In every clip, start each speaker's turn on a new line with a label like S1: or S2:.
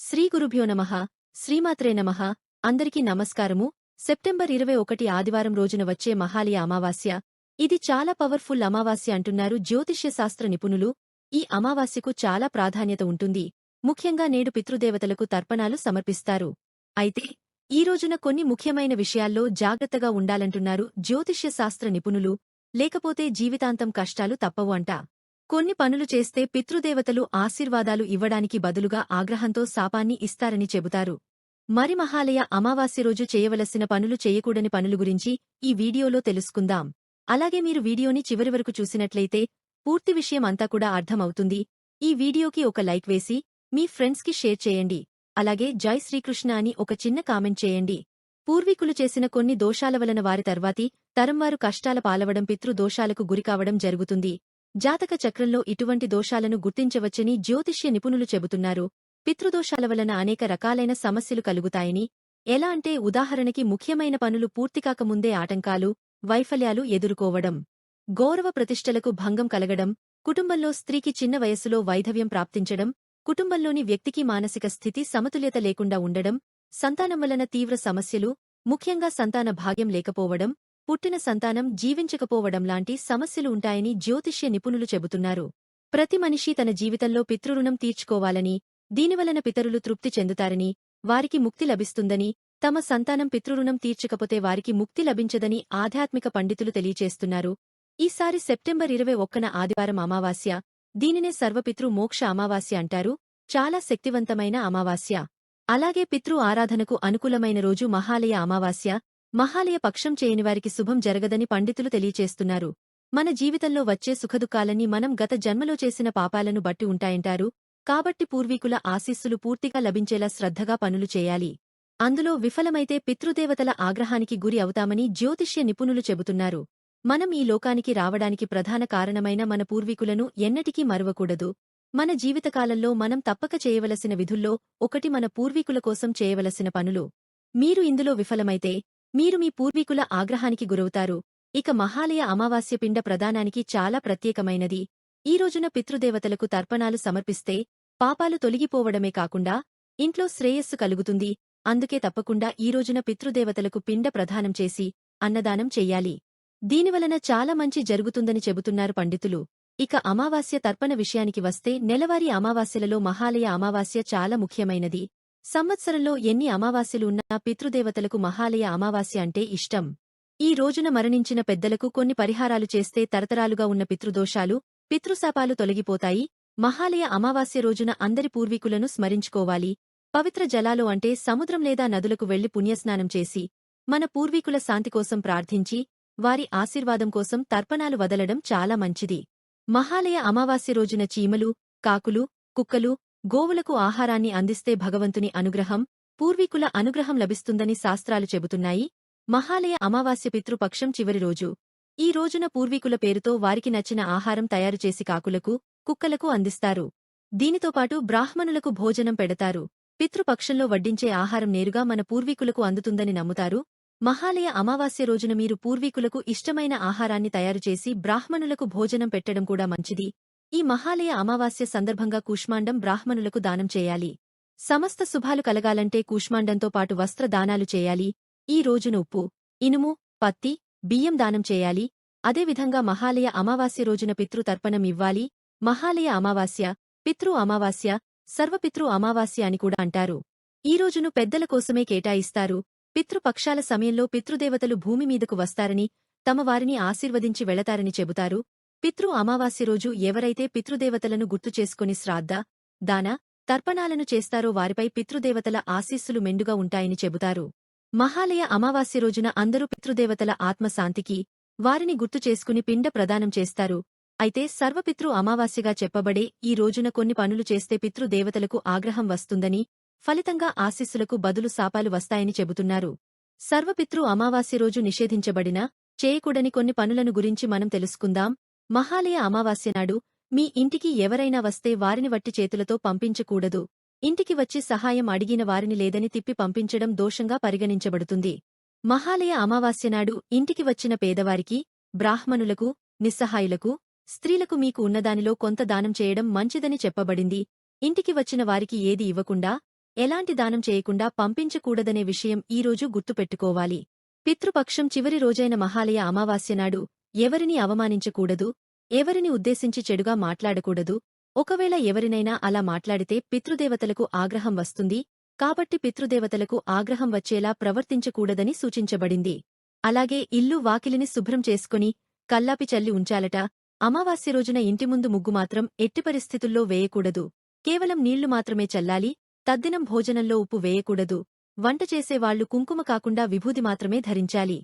S1: శ్రీ గురుభ్యో నమ శ్రీమాత్రే నమ అందరికీ నమస్కారము. సెప్టెంబర్ ఇరవై ఒకటి ఆదివారం రోజున వచ్చే మహాలయ అమావాస్య. ఇది చాలా పవర్ఫుల్ అమావాస్య అంటున్నారు జ్యోతిష్య శాస్త్ర నిపుణులు. ఈ అమావాస్యకు చాలా ప్రాధాన్యత ఉంటుంది. ముఖ్యంగా నేడు పితృదేవతలకు తర్పణాలు సమర్పిస్తారు. అయితే ఈ రోజున కొన్ని ముఖ్యమైన విషయాల్లో జాగ్రత్తగా ఉండాలంటున్నారు జ్యోతిష్య శాస్త్ర నిపుణులు. లేకపోతే జీవితాంతం కష్టాలు తప్పవు అంట. కొన్ని పనులు చేస్తే పితృదేవతలు ఆశీర్వాదాలు ఇవ్వడానికి బదులుగా ఆగ్రహంతో శాపాన్ని ఇస్తారని చెబుతారు. మరి మహాలయ అమావాస్య రోజు చేయవలసిన పనులు చేయకూడని పనులు గురించి ఈ వీడియోలో తెలుసుకుందాం. అలాగే మీరు వీడియోని చివరి వరకు చూసినట్లయితే పూర్తి విషయం అంతా కూడా అర్థమవుతుంది. ఈ వీడియోకి ఒక లైక్ వేసి మీ ఫ్రెండ్స్కి షేర్ చేయండి. అలాగే జై శ్రీకృష్ణ అని ఒక చిన్న కామెంట్ చేయండి. పూర్వీకులు చేసిన కొన్ని దోషాల వలన వారి తర్వాతి తరంవారు కష్టాల పాలవడం పితృదోషాలకు గురికావడం జరుగుతుంది. జాతక చక్రంలో ఇటువంటి దోషాలను గుర్తించవచ్చని జ్యోతిష్య నిపుణులు చెబుతున్నారు. పితృదోషాల వలన అనేక రకాలైన సమస్యలు కలుగుతాయని. ఎలా అంటే ఉదాహరణకి ముఖ్యమైన పనులు పూర్తికాకముందే ఆటంకాలు వైఫల్యాలు ఎదుర్కోవడం. గౌరవ ప్రతిష్టలకు భంగం కలగడం. కుటుంబంలో స్త్రీకి చిన్న వయస్సులో వైధవ్యం ప్రాప్తించడం. కుటుంబంలోని వ్యక్తికి మానసిక స్థితి సమతుల్యత లేకుండా ఉండడం. సంతానం వలన తీవ్ర సమస్యలు. ముఖ్యంగా సంతాన భాగ్యం లేకపోవడం. పుట్టిన సంతానం జీవించకపోవడం లాంటి సమస్యలు ఉంటాయని జ్యోతిష్య నిపుణులు చెబుతున్నారు. ప్రతి మనిషి తన జీవితంలో పితృరుణం తీర్చుకోవాలని దీనివలన పితరులు తృప్తి చెందుతారని వారికి ముక్తి లభిస్తుందని తమ సంతానం పితృరుణం తీర్చకపోతే వారికి ముక్తి లభించదని ఆధ్యాత్మిక పండితులు తెలియచేస్తున్నారు. ఈసారి సెప్టెంబర్ ఇరవై ఒక్కన ఆదివారం అమావాస్య. దీనినే సర్వపితృ మోక్ష అమావాస్య అంటారు. చాలా శక్తివంతమైన అమావాస్య. అలాగే పితృ ఆరాధనకు అనుకూలమైన రోజు మహాలయ అమావాస్య. మహాలయ పక్షం చేయనివారికి శుభం జరగదని పండితులు తెలియచేస్తున్నారు. మన జీవితంలో వచ్చే సుఖదుఖాలన్నీ మనం గత జన్మలో చేసిన పాపాలను బట్టి ఉంటాయంటారు. కాబట్టి పూర్వీకుల ఆశీస్సులు పూర్తిగా లభించేలా శ్రద్ధగా పనులు చేయాలి. అందులో విఫలమైతే పితృదేవతల ఆగ్రహానికి గురి అవుతామని జ్యోతిష్య నిపుణులు చెబుతున్నారు. మనం ఈ లోకానికి రావడానికి ప్రధాన కారణమైన మన పూర్వీకులను ఎన్నటికీ మరువకూడదు. మన జీవితకాలంలో మనం తప్పక చేయవలసిన విధుల్లో ఒకటి మన పూర్వీకుల కోసం చేయవలసిన పనులు. మీరు ఇందులో విఫలమైతే మీరు మీ పూర్వీకుల ఆగ్రహానికి గురవుతారు. ఇక మహాలయ అమావాస్య పిండ ప్రదానానికి చాలా ప్రత్యేకమైనది. ఈ రోజున పితృదేవతలకు తర్పణాలు సమర్పిస్తే పాపాలు తొలగిపోవడమే కాకుండా ఇంట్లో శ్రేయస్సు కలుగుతుంది. అందుకే తప్పకుండా ఈ రోజున పితృదేవతలకు పిండ ప్రదానం చేసి అన్నదానం చెయ్యాలి దీనివలన చాలా మంచి జరుగుతుందని చెబుతున్నారు పండితులు. ఇక అమావాస్య తర్పణ విషయానికి వస్తే నెలవారీ అమావాస్యలలో మహాలయ అమావాస్య చాలా ముఖ్యమైనది. సంవత్సరంలో ఎన్ని అమావాస్యలు ఉన్నా పితృదేవతలకు మహాలయ అమావాస్య అంటే ఇష్టం. ఈ రోజున మరణించిన పెద్దలకు కొన్ని పరిహారాలు చేస్తే తరతరాలుగా ఉన్న పితృదోషాలు పితృశాపాలు తొలగిపోతాయి. మహాలయ అమావాస్య రోజున అందరి పూర్వీకులను స్మరించుకోవాలి. పవిత్ర జలాలు అంటే సముద్రం లేదా నదులకు వెళ్ళి పుణ్యస్నానం చేసి మన పూర్వీకుల శాంతి కోసం ప్రార్థించి వారి ఆశీర్వాదం కోసం తర్పణాలు వదలడం చాలా మంచిది. మహాలయ అమావాస్య రోజున చీమలు కాకులు కుక్కలు గోవులకు ఆహారాన్ని అందిస్తే భగవంతుని అనుగ్రహం పూర్వీకుల అనుగ్రహం లభిస్తుందని శాస్త్రాలు చెబుతున్నాయి. మహాలయ అమావాస్య పితృపక్షం చివరి రోజు. ఈ రోజున పూర్వీకుల పేరుతో వారికి నచ్చిన ఆహారం తయారుచేసి కాకులకు కుక్కలకు అందిస్తారు. దీనితోపాటు బ్రాహ్మణులకు భోజనం పెడతారు. పితృపక్షంలో వడ్డించే ఆహారం నేరుగా మన పూర్వీకులకు అందుతుందని నమ్ముతారు. మహాలయ అమావాస్య రోజున మీరు పూర్వీకులకు ఇష్టమైన ఆహారాన్ని తయారుచేసి బ్రాహ్మణులకు భోజనం పెట్టడం కూడా మంచిది. ఈ మహాలయ అమావాస్య సందర్భంగా కూష్మాండం బ్రాహ్మణులకు దానం చేయాలి. సమస్త శుభాలు కలగాలంటే కూష్మాండంతో పాటు వస్త్ర దానాలు చేయాలి. ఈ రోజున ఉప్పు ఇనుము పత్తి బియ్యం దానం చేయాలి. అదేవిధంగా మహాలయ అమావాస్య రోజున పితృతర్పణం ఇవ్వాలి. మహాలయ అమావాస్య పితృ అమావాస్య సర్వపితృ అమావాస్య అని కూడా అంటారు. ఈ రోజును పెద్దల కోసమే కేటాయిస్తారు. పితృపక్షాల సమయంలో పితృదేవతలు భూమి మీదకు వస్తారని తమ వారిని ఆశీర్వదించి వెళతారని చెబుతారు. పితృ అమావాస్య రోజు ఎవరైతే పితృదేవతలను గుర్తుచేసుకుని శ్రాద్ధ దాన తర్పణాలను చేస్తారో వారిపై పితృదేవతల ఆశీస్సులు మెండుగా ఉంటాయని చెబుతారు. మహాలయ అమావాస్య రోజున అందరూ పితృదేవతల ఆత్మశాంతికి వారిని గుర్తు చేసుకుని పిండ ప్రదానం చేస్తారు. అయితే సర్వపితృ అమావాస్యగా చెప్పబడే ఈ రోజున కొన్ని పనులు చేస్తే పితృదేవతలకు ఆగ్రహం వస్తుందని ఫలితంగా ఆశీస్సులకు బదులు శాపాలు వస్తాయని చెబుతున్నారు. సర్వపితృ అమావాస్య రోజు నిషేధించబడిన చేయకూడని కొన్ని పనులను గురించి మనం తెలుసుకుందాం. మహాలయ అమావాస్య నాడు మీ ఇంటికి ఎవరైనా వస్తే వారిని వట్టి చేతులతో పంపించకూడదు. ఇంటికి వచ్చి సహాయం అడిగిన వారిని లేదని తిప్పి పంపించడం దోషంగా పరిగణించబడుతుంది. మహాలయ అమావాస్య నాడు ఇంటికి వచ్చిన పేదవారికి బ్రాహ్మణులకు నిస్సహాయులకు స్త్రీలకు మీకు ఉన్నదానిలో కొంత దానం చేయడం మంచిదని చెప్పబడింది. ఇంటికి వచ్చిన వారికి ఏది ఇవ్వకుండా ఎలాంటి దానం చేయకుండా పంపించకూడదనే విషయం ఈరోజు గుర్తుపెట్టుకోవాలి. పితృపక్షం చివరి రోజైన మహాలయ అమావాస్య నాడు ఎవరిని అవమానించకూడదు ఎవరిని ఉద్దేశించి చెడుగా మాట్లాడకూడదు. ఒకవేళ ఎవరినైనా అలా మాట్లాడితే పితృదేవతలకు ఆగ్రహం వస్తుంది. కాబట్టి పితృదేవతలకు ఆగ్రహం వచ్చేలా ప్రవర్తించకూడదని సూచించబడింది. అలాగే ఇల్లు వాకిలిని శుభ్రం చేసుకుని కల్లాపి చల్లి ఉంచాలట. అమావాస్య రోజున ఇంటి ముందు ముగ్గు మాత్రం ఎట్టి పరిస్థితుల్లో వేయకూడదు. కేవలం నీళ్ళు మాత్రమే చల్లాలి తద్దినం భోజనంలో ఉప్పు వేయకూడదు. వంట చేసేవాళ్ళు కుంకుమ కాకుండా విభూది మాత్రమే ధరించాలి.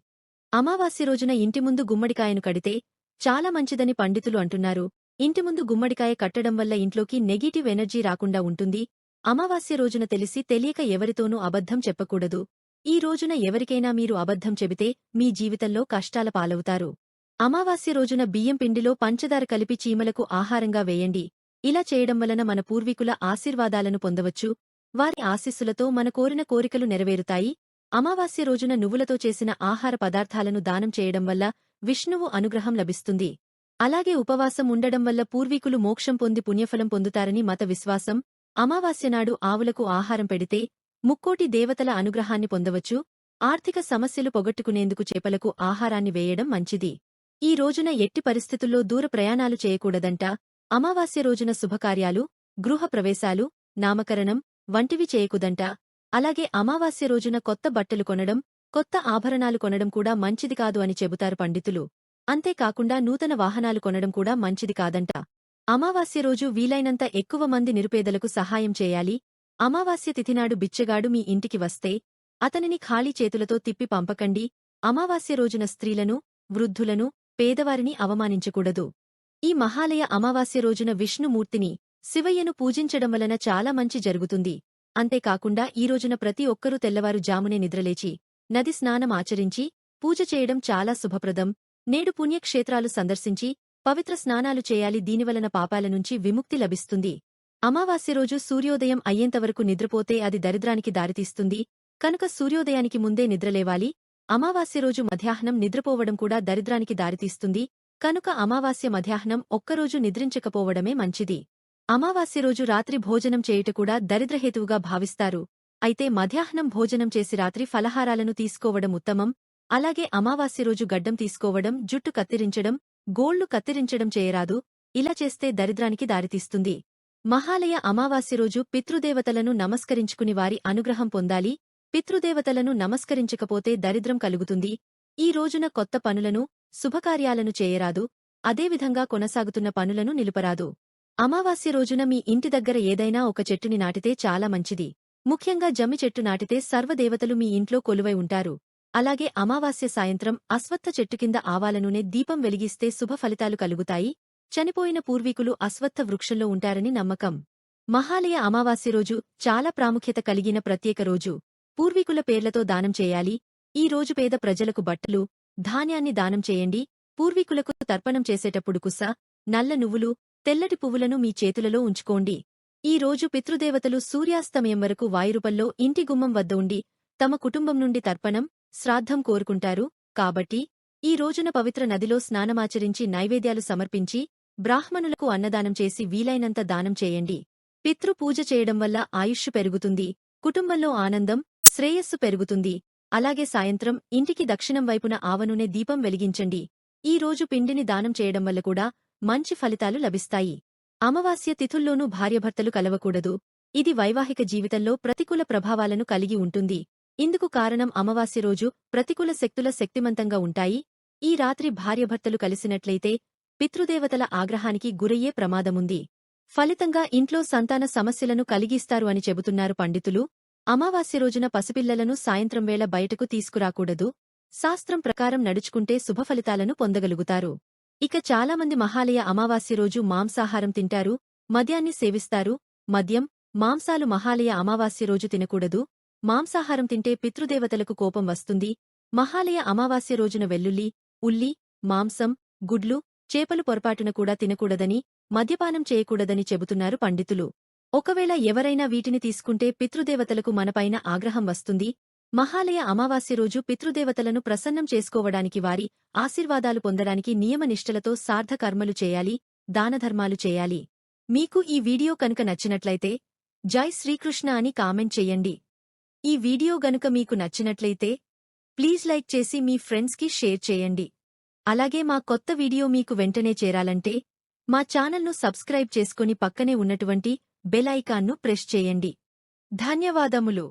S1: అమావాస్య రోజున ఇంటి ముందు గుమ్మడికాయను కడితే చాలా మంచిదని పండితులు అంటున్నారు. ఇంటి ముందు గుమ్మడికాయ కట్టడం వల్ల ఇంట్లోకి నెగిటివ్ ఎనర్జీ రాకుండా ఉంటుంది. అమావాస్య రోజున తెలిసి తెలియక ఎవరితోనూ అబద్ధం చెప్పకూడదు. ఈ రోజున ఎవరికైనా మీరు అబద్ధం చెబితే మీ జీవితంలో కష్టాల పాలవుతారు. అమావాస్య రోజున బియ్యం పిండిలో పంచదార కలిపి చీమలకు ఆహారంగా వేయండి. ఇలా చేయడం వలన మన పూర్వీకుల ఆశీర్వాదాలను పొందవచ్చు. వారి ఆశీస్సులతో మన కోరిన కోరికలు నెరవేరుతాయి. అమావాస్య రోజున నువ్వులతో చేసిన ఆహార పదార్థాలను దానం చేయడం వల్ల విష్ణువు అనుగ్రహం లభిస్తుంది. అలాగే ఉపవాసం ఉండడం వల్ల పూర్వీకులు మోక్షం పొంది పుణ్యఫలం పొందుతారని మత విశ్వాసం. అమావాస్యనాడు ఆవులకు ఆహారం పెడితే ముక్కోటి దేవతల అనుగ్రహాన్ని పొందవచ్చు. ఆర్థిక సమస్యలు పొగట్టుకునేందుకు చేపలకు ఆహారాన్ని వేయడం మంచిది. ఈ రోజున ఎట్టి పరిస్థితుల్లో దూర ప్రయాణాలు చేయకూడదంట. అమావాస్య రోజున శుభకార్యాలు గృహ ప్రవేశాలు నామకరణం వంటివి చేయకుదంట. అలాగే అమావాస్య రోజున కొత్త బట్టలు కొనడం కొత్త ఆభరణాలు కొనడం కూడా మంచిది కాదు అని చెబుతారు పండితులు. అంతేకాకుండా నూతన వాహనాలు కొనడం కూడా మంచిది కాదంట. అమావాస్య రోజు వీలైనంత ఎక్కువ మంది నిరుపేదలకు సహాయం చేయాలి. అమావాస్య తిథినాడు బిచ్చగాడు మీ ఇంటికి వస్తే అతనిని ఖాళీ చేతులతో తిప్పి పంపకండి. అమావాస్య రోజున స్త్రీలను వృద్ధులను పేదవారిని అవమానించకూడదు. ఈ మహాలయ అమావాస్య రోజున విష్ణుమూర్తిని శివయ్యను పూజించడం వలన చాలా మంచి జరుగుతుంది. అంతేకాకుండా ఈ రోజున ప్రతి ఒక్కరూ తెల్లవారు జామునే నిద్రలేచి నది స్నానం ఆచరించి పూజ చేయడం చాలా శుభప్రదం. నేడు పుణ్యక్షేత్రాలు సందర్శించి పవిత్ర స్నానాలు చేయాలి దీనివలన పాపాల నుంచి విముక్తి లభిస్తుంది. అమావాస్య రోజు సూర్యోదయం అయ్యేంతవరకు నిద్రపోతే అది దరిద్రానికి దారితీస్తుంది. కనుక సూర్యోదయానికి ముందే నిద్రలేవాలి. అమావాస్య రోజు మధ్యాహ్నం నిద్రపోవడం కూడా దరిద్రానికి దారితీస్తుంది. కనుక అమావాస్య మధ్యాహ్నం ఒక్కరోజు నిద్రించకపోవడమే మంచిది. అమావాస్య రోజు రాత్రి భోజనం చేయుట కూడా దరిద్రహేతువుగా భావిస్తారు. అయితే మధ్యాహ్నం భోజనం చేసి రాత్రి ఫలహారాలను తీసుకోవడం ఉత్తమం. అలాగే అమావాస్య రోజు గడ్డం తీసుకోవడం జుట్టు కత్తిరించడం గోళ్ళు కత్తిరించడం చేయరాదు. ఇలా చేస్తే దరిద్రానికి దారితీస్తుంది. మహాలయ అమావాస్య రోజు పితృదేవతలను నమస్కరించుకుని వారి అనుగ్రహం పొందాలి. పితృదేవతలను నమస్కరించకపోతే దరిద్రం కలుగుతుంది. ఈ రోజున కొత్త పనులను శుభకార్యాలను చేయరాదు. అదేవిధంగా కొనసాగుతున్న పనులను నిలుపరాదు. అమావాస్య రోజున మీ ఇంటి దగ్గర ఏదైనా ఒక చెట్టుని నాటితే చాలా మంచిది. ముఖ్యంగా జమ్మి చెట్టు నాటితే సర్వదేవతలు మీ ఇంట్లో కొలువై ఉంటారు. అలాగే అమావాస్య సాయంత్రం అశ్వత్థ చెట్టు కింద ఆవాల నూనె దీపం వెలిగిస్తే శుభ ఫలితాలు కలుగుతాయి. చనిపోయిన పూర్వీకులు అశ్వత్థ వృక్షంలో ఉంటారని నమ్మకం. మహాలయ అమావాస్య రోజు చాలా ప్రాముఖ్యత కలిగిన ప్రత్యేక రోజు. పూర్వీకుల పేర్లతో దానం చేయాలి. ఈ రోజు పేద ప్రజలకు బట్టలు ధాన్యాన్ని దానం చేయండి. పూర్వీకులకు తర్పణం చేసేటప్పుడు కుస్స నల్ల నువ్వులు తెల్లటి పువ్వులను మీ చేతులలో ఉంచుకోండి. ఈ రోజు పితృదేవతలు సూర్యాస్తమయం వరకు వాయురుపల్లో ఇంటి గుమ్మం వద్ద ఉండి తమ కుటుంబం నుండి తర్పణం శ్రాద్ధం కోరుకుంటారు. కాబట్టి ఈ రోజున పవిత్ర నదిలో స్నానమాచరించి నైవేద్యాలు సమర్పించి బ్రాహ్మణులకు అన్నదానం చేసి వీలైనంత దానం చేయండి. పితృ పూజ చేయడం వల్ల ఆయుష్షు పెరుగుతుంది. కుటుంబంలో ఆనందం శ్రేయస్సు పెరుగుతుంది. అలాగే సాయంత్రం ఇంటికి దక్షిణం వైపున ఆవనూనె దీపం వెలిగించండి. ఈ రోజు పిండిని దానం చేయడం వల్ల కూడా మంచి ఫలితాలు లభిస్తాయి. అమావాస్య తిథుల్లోనూ భార్యభర్తలు కలవకూడదు. ఇది వైవాహిక జీవితంలో ప్రతికూల ప్రభావాలను కలిగి ఉంటుంది. ఇందుకు కారణం అమావాస్య రోజు ప్రతికూల శక్తుల శక్తిమంతంగా ఉంటాయి. ఈ రాత్రి భార్యభర్తలు కలిసినట్లయితే పితృదేవతల ఆగ్రహానికి గురయ్యే ప్రమాదముంది. ఫలితంగా ఇంట్లో సంతాన సమస్యలను కలిగిస్తారు అని చెబుతున్నారు పండితులు. అమావాస్య రోజున పసిపిల్లలను సాయంత్రం వేళ బయటకు తీసుకురాకూడదు. శాస్త్రం ప్రకారం నడుచుకుంటే శుభఫలితాలను పొందగలుగుతారు. ఇక చాలామంది మహాలయ అమావాస్య రోజు మాంసాహారం తింటారు మద్యాన్ని సేవిస్తారు. మద్యం మాంసాలు మహాలయ అమావాస్య రోజు తినకూడదు. మాంసాహారం తింటే పితృదేవతలకు కోపం వస్తుంది. మహాలయ అమావాస్య రోజున వెల్లుల్లి ఉల్లి మాంసం గుడ్లు చేపలు పొరపాటున కూడా తినకూడదని మద్యపానం చేయకూడదని చెబుతున్నారు పండితులు. ఒకవేళ ఎవరైనా వీటిని తీసుకుంటే పితృదేవతలకు మనపైన ఆగ్రహం వస్తుంది. మహాలయ అమావాస్య రోజు పితృదేవతలను ప్రసన్నం చేసుకోవడానికి వారి ఆశీర్వాదాలు పొందడానికి నియమనిష్టలతో సార్థకర్మలు చేయాలి దానధర్మాలు చేయాలి. మీకు ఈ వీడియో కనుక నచ్చినట్లయితే జై శ్రీకృష్ణ అని కామెంట్ చెయ్యండి ఈ వీడియో గనుక మీకు నచ్చినట్లయితే ప్లీజ్ లైక్ చేసి మీ ఫ్రెండ్స్కి షేర్ చేయండి. అలాగే మా కొత్త వీడియో మీకు వెంటనే చేరాలంటే మా ఛానల్ను సబ్స్క్రైబ్ చేసుకుని పక్కనే ఉన్నటువంటి బెల్ ఐకాన్ను ప్రెస్ చేయండి. ధన్యవాదములు.